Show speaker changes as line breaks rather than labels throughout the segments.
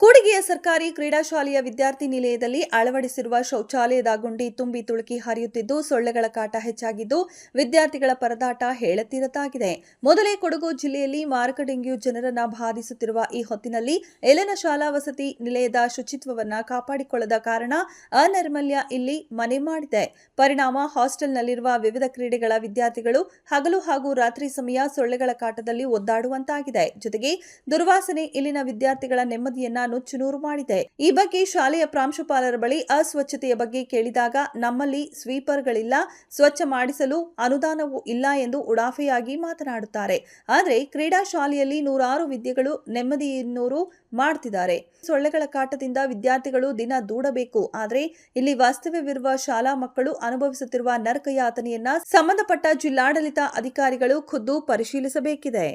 ಕೂಡಿಗೆಯ ಸರ್ಕಾರಿ ಕ್ರೀಡಾ ಶಾಲೆಯ ವಿದ್ಯಾರ್ಥಿ ನಿಲಯದಲ್ಲಿ ಅಳವಡಿಸಿರುವ ಶೌಚಾಲಯದ ಗುಂಡಿ ತುಂಬಿ ತುಳುಕಿ ಹರಿಯುತ್ತಿದ್ದು, ಸೊಳ್ಳೆಗಳ ಕಾಟ ಹೆಚ್ಚಾಗಿದ್ದು, ವಿದ್ಯಾರ್ಥಿಗಳ ಪರದಾಟ ಹೇಳತೀರತಾಗಿದೆ. ಮೊದಲೇ ಕೊಡಗು ಜಿಲ್ಲೆಯಲ್ಲಿ ಮಾರಕ ಡೆಂಗ್ಯೂ ಜನರನ್ನ ಬಾಧಿಸುತ್ತಿರುವ ಈ ಹೊತ್ತಿನಲ್ಲಿ ಎಲೆನ ಶಾಲಾ ವಸತಿ ನಿಲಯದ ಶುಚಿತ್ವವನ್ನ ಕಾಪಾಡಿಕೊಳ್ಳದ ಕಾರಣ ಅನೈರ್ಮಲ್ಯ ಇಲ್ಲಿ ಮನೆ ಮಾಡಿದೆ. ಪರಿಣಾಮ, ಹಾಸ್ಟೆಲ್ನಲ್ಲಿರುವ ವಿವಿಧ ಕ್ರೀಡೆಗಳ ವಿದ್ಯಾರ್ಥಿಗಳು ಹಗಲು ಹಾಗೂ ರಾತ್ರಿ ಸಮಯ ಸೊಳ್ಳೆಗಳ ಕಾಟದಲ್ಲಿ ಒದ್ದಾಡುವಂತಾಗಿದೆ. ಜೊತೆಗೆ ದುರ್ವಾಸನೆ ಇಲ್ಲಿನ ವಿದ್ಯಾರ್ಥಿಗಳ ನೆಮ್ಮದಿಯನ್ನ ನುಚ್ಚುನೂರು ಮಾಡಿದೆ. ಈ ಬಗ್ಗೆ ಶಾಲೆಯ ಪ್ರಾಂಶುಪಾಲರ ಬಳಿ ಅಸ್ವಚ್ಛತೆಯ ಬಗ್ಗೆ ಕೇಳಿದಾಗ ನಮ್ಮಲ್ಲಿ ಸ್ವೀಪರ್ಗಳಿಲ್ಲ. ಸ್ವಚ್ಛ ಮಾಡಿಸಲು ಅನುದಾನವೂ ಇಲ್ಲ ಎಂದು ಉಡಾಫೆಯಾಗಿ ಮಾತನಾಡುತ್ತಾರೆ. ಆದರೆ ಕ್ರೀಡಾ ಶಾಲೆಯಲ್ಲಿ ನೂರಾರು ವಿದ್ಯೆಗಳು ನೆಮ್ಮದಿಯನ್ನೂರು ಮಾಡ್ತಿದ್ದಾರೆ. ಸೊಳ್ಳೆಗಳ ಕಾಟದಿಂದ ವಿದ್ಯಾರ್ಥಿಗಳು ದಿನ ದೂಡಬೇಕು. ಆದರೆ ಇಲ್ಲಿ ವಾಸ್ತವ್ಯವಿರುವ ಶಾಲಾ ಮಕ್ಕಳು ಅನುಭವಿಸುತ್ತಿರುವ ನರಕ ಯಾತನೆಯನ್ನ ಸಂಬಂಧಪಟ್ಟ ಜಿಲ್ಲಾಡಳಿತ ಅಧಿಕಾರಿಗಳು ಖುದ್ದು ಪರಿಶೀಲಿಸಬೇಕಿದೆ.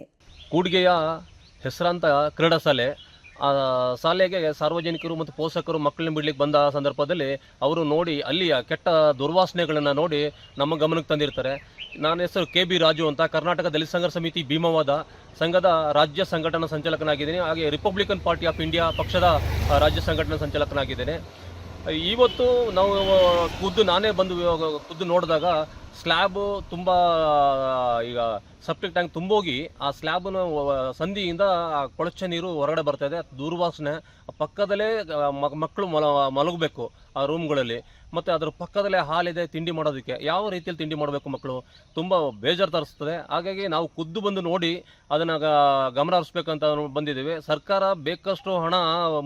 ಕೂಡ್ಗೆಯ ಹೆಸರಾಂತ ಕ್ರೀಡಾ ಶಾಲೆ ಆ, ಶಾಲೆಗೆ ಸಾರ್ವಜನಿಕರು ಮತ್ತು ಪೋಷಕರು ಮಕ್ಕಳನ್ನ ಬಿಡ್ಲಿಕ್ಕೆ ಬಂದ ಸಂದರ್ಭದಲ್ಲಿ ಅವರು ನೋಡಿ ಅಲ್ಲಿಯ ಕೆಟ್ಟ ದುರ್ವಾಸನೆಗಳನ್ನು ನೋಡಿ ನಮ್ಮ ಗಮನಕ್ಕೆ ತಂದಿರ್ತಾರೆ. ನನ್ನ ಹೆಸರು ಕೆ ಬಿ ರಾಜು ಅಂತ ಕರ್ನಾಟಕ ದಲಿತ ಸಂಘರ್ಷ ಸಮಿತಿ ಭೀಮವಾದ ಸಂಘದ ರಾಜ್ಯ ಸಂಘಟನಾ ಸಂಚಾಲಕನಾಗಿದ್ದೀನಿ. ಹಾಗೆ ರಿಪಬ್ಲಿಕನ್ ಪಾರ್ಟಿ ಆಫ್ ಇಂಡಿಯಾ ಪಕ್ಷದ ರಾಜ್ಯ ಸಂಘಟನಾ ಸಂಚಾಲಕನಾಗಿದ್ದೇನೆ. ಇವತ್ತು ನಾವು ಖುದ್ದು ನಾನೇ ಬಂದು, ಖುದ್ದು ನೋಡಿದಾಗ ಸ್ಲ್ಯಾಬು ತುಂಬ, ಈಗ ಸೆಪ್ಟಿಕ್ ಟ್ಯಾಂಕ್ ತುಂಬೋಗಿ ಆ ಸ್ಲ್ಯಾಬ್ನ ಸಂಧಿಯಿಂದ ಆ ಕೊಳಚೆ ನೀರು ಹೊರಗಡೆ ಬರ್ತಾ ಇದೆ. ದುರ್ವಾಸನೆ ಪಕ್ಕದಲ್ಲೇ ಮಕ್ಕಳು ಮಲ, ಮಲಗಬೇಕು ಆ ರೂಮ್ಗಳಲ್ಲಿ ಮತ್ತು ಅದ್ರ ಪಕ್ಕದಲ್ಲೇ ಹಾಲಿದೆ, ತಿಂಡಿ ಮಾಡೋದಕ್ಕೆ. ಯಾವ ರೀತಿಯಲ್ಲಿ ತಿಂಡಿ ಮಾಡಬೇಕು ಮಕ್ಕಳು? ತುಂಬ ಬೇಜಾರು ತರಿಸ್ತದೆ. ಹಾಗಾಗಿ ನಾವು ಖುದ್ದು ಬಂದು ನೋಡಿ ಅದನ್ನು ಗಮನ ಹರಿಸ್ಬೇಕಂತ ಬಂದಿದ್ದೀವಿ. ಸರ್ಕಾರ ಬೇಕಷ್ಟು ಹಣ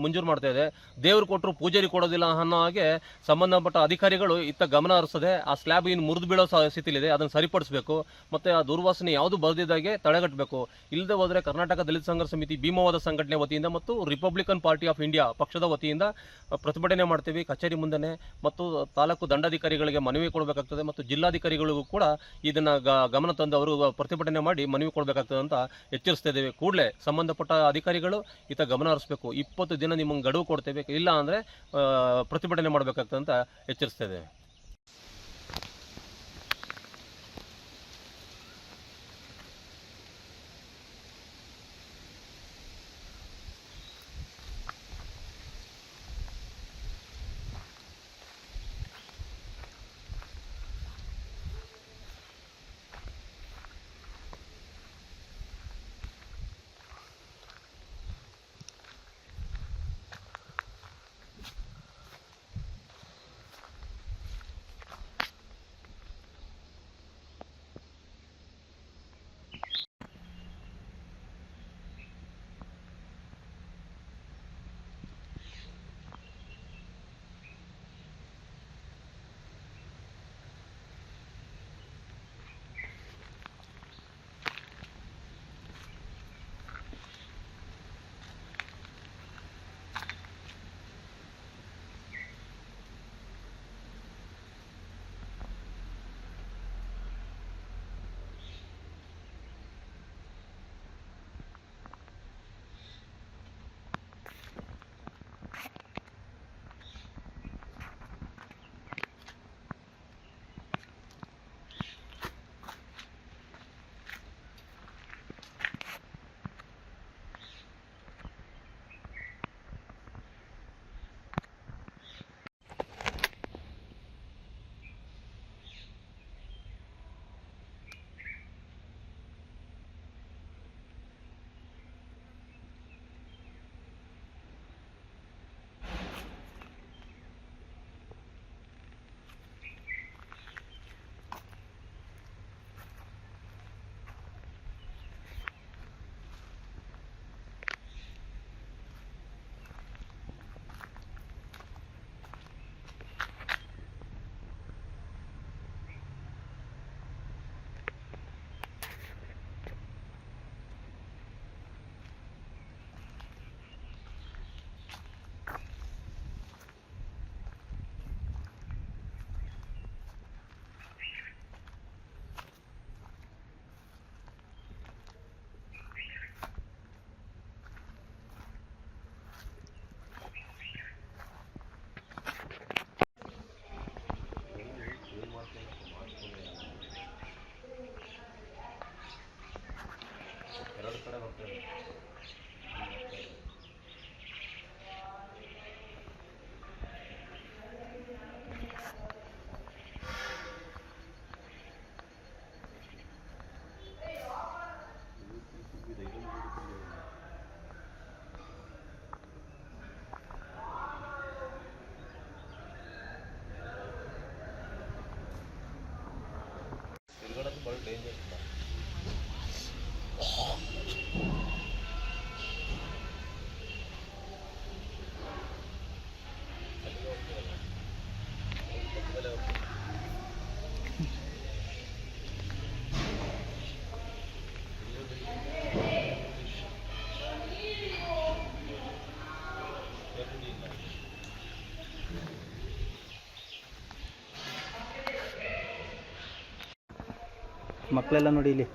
ಮಂಜೂರು ಮಾಡ್ತಾ ಇದೆ. ದೇವರು ಕೊಟ್ಟರು ಪೂಜಾರಿ ಕೊಡೋದಿಲ್ಲ ಅನ್ನೋ ಹಾಗೆ ಸಂಬಂಧಪಟ್ಟ ಅಧಿಕಾರಿಗಳು ಇತ್ತ ಗಮನ ಹರಿಸದೆ ಆ ಸ್ಲ್ಯಾಬ್ ಇನ್ನು ಮುರಿದು ಬೀಳೋ ಸ್ಥಿತಿಲಿದೆ. ಅದನ್ನು ಸರಿಪಡಿಸಬೇಕು. ಮತ್ತು ಆ ದುರ್ವಾಸನೆ ಯಾವುದು ಬರೆದಿದ್ದಾಗೆ ತಡೆಗಟ್ಟಬೇಕು. ಇಲ್ಲದೆ ಹೋದರೆ ಕರ್ನಾಟಕ ದಲಿತ ಸಂಘರ್ಷ ಸಮಿತಿ ಭೀಮವಾದ ಸಂಘಟನೆ ವತಿಯಿಂದ ಮತ್ತು ರಿಪಬ್ಲಿಕನ್ ಪಾರ್ಟಿ ಆಫ್ ಇಂಡಿಯಾ ಪಕ್ಷದ ವತಿಯಿಂದ ಪ್ರತಿಭಟನೆ ಮಾಡ್ತೀವಿ ಕಚೇರಿ ಮುಂದೆನೆ. ಮತ್ತು ತಾಲೂಕು ದಂಡಾಧಿಕಾರಿಗಳಿಗೆ ಮನವಿ ಕೊಡಬೇಕಾಗ್ತದೆ ಮತ್ತು ಜಿಲ್ಲಾಧಿಕಾರಿಗಳಿಗೂ ಕೂಡ ಇದನ್ನು ಗಮನ ತಂದು ಅವರು ಪ್ರತಿಭಟನೆ ಮಾಡಿ ಮನವಿ ಕೊಡಬೇಕಾಗ್ತದೆ ಅಂತ ಎಚ್ಚರಿಸ್ತಾ ಇದ್ದೇವೆ. ಕೂಡಲೇ ಸಂಬಂಧಪಟ್ಟ ಅಧಿಕಾರಿಗಳು ಈತ ಗಮನ ಹರಿಸಬೇಕು. ಇಪ್ಪತ್ತು ದಿನ ನಿಮಗೆ ಗಡುವು ಕೊಡ್ತೇವೆ. ಇಲ್ಲ ಅಂದರೆ ಪ್ರತಿಭಟನೆ ಮಾಡಬೇಕಾಗ್ತದೆ ಅಂತ ಎಚ್ಚರಿಸ್ತಾ ಇದ್ದೇವೆ.
ಮಕ್ಕಳೆಲ್ಲ ನೋಡಿ ಇಲ್ಲಿ.